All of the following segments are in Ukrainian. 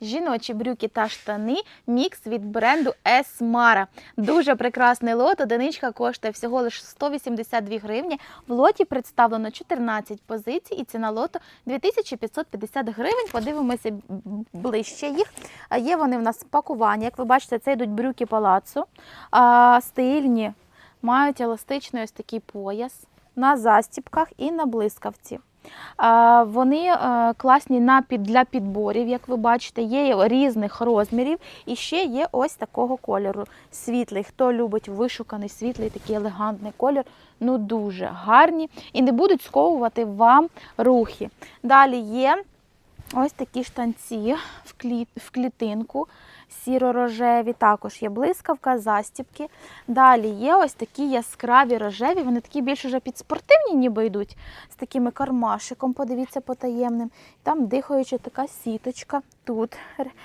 жіночі брюки та штани, мікс від бренду Esmara. Дуже прекрасний лот. Одиничка коштує всього лише 182 гривні. В лоті представлено 14 позицій і ціна лоту 2550 гривень. Подивимося ближче їх. Є вони в нас в пакуванні. Як ви бачите, це йдуть брюки палацу, стильні, мають еластичний ось такий пояс на застіпках і на блискавці. Вони е, класні на для підборів, як ви бачите, є різних розмірів і ще є ось такого кольору. Світлий. Хто любить вишуканий світлий, такий елегантний колір, ну дуже гарні і не будуть сковувати вам рухи. Далі є ось такі штанці в, клі... в клітинку, сіро-рожеві, також є блискавка, застіпки. Далі є ось такі яскраві рожеві, вони такі більш уже під спортивні ніби йдуть, з такими кармашиком, подивіться потаємним. Там дихаюча така сіточка, тут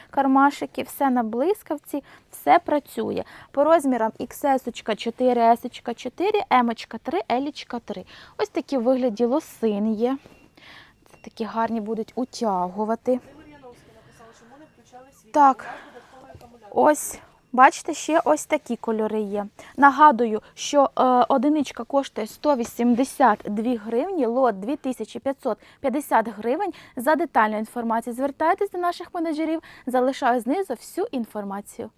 кармашики, все на блискавці, все працює. По розмірам XS 4, S 4, M 3, L 3. Ось такі вигляді лосин є. Такі гарні будуть утягувати. Так. Ось, бачите, ще ось такі кольори є. Нагадую, що е, одиничка коштує 182 гривні, лот 2550 гривень. За детальну інформацію звертайтесь до наших менеджерів, залишаю знизу всю інформацію.